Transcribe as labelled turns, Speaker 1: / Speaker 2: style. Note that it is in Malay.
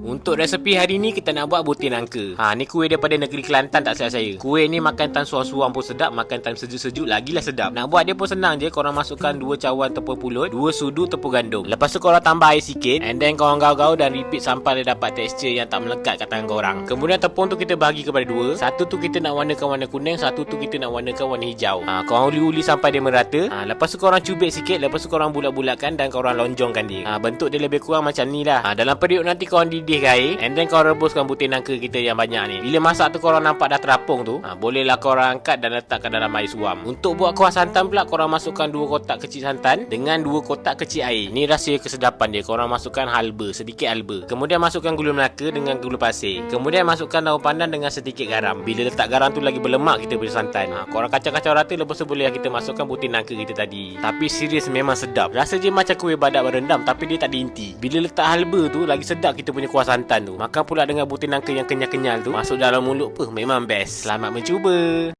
Speaker 1: Untuk resepi hari ni kita nak buat butir nangka. Ha ni kuih daripada negeri Kelantan tak silap saya. Kuih ni makan time suam-suam pun sedap, makan time sejuk-sejuk lagilah sedap. Nak buat dia pun senang je. Korang masukkan 2 cawan tepung pulut, 2 sudu tepung gandum. Lepas tu korang tambah air sikit and then korang gaul-gaul dan repeat sampai dia dapat tekstur yang tak melekat kat tangan korang. Kemudian tepung tu kita bahagi kepada dua. Satu tu kita nak warnakan warna kuning, satu tu kita nak warnakan warna hijau. Ha korang uli-uli sampai dia merata. Ha lepas tu korang cubit sikit, lepas tu korang bulat-bulatkan dan korang lonjongkan dia. Ha bentuk dia lebih kurang macam ni lah. Ha dalam periuk nanti korang didihkan air and then korang rebuskan butir nangka kita yang banyak ni. Bila masak tu korang nampak dah terapung tu, ha, bolehlah korang angkat dan letakkan dalam air suam. Untuk buat kuah santan pula korang masukkan dua kotak kecil santan dengan dua kotak kecil air. Ni rahsia kesedapan dia. Korang masukkan halba, sedikit halba. Kemudian masukkan gula melaka dengan gula pasir. Kemudian masukkan daun pandan dengan sedikit garam. Bila letak garam tu lagi berlemak kita punya santan. Ha, korang kacau-kacau rata lepas tu boleh kita masukkan butir nangka kita tadi. Tapi serius memang sedap. Rasa je macam kuih badak berendam tapi dia tak ada inti. Bila letak halba tu lagi sedap kita punya kuah santan tu. Makan pula dengan butir nangka yang kenyal-kenyal tu. Masuk dalam mulut pun memang best. Selamat mencuba.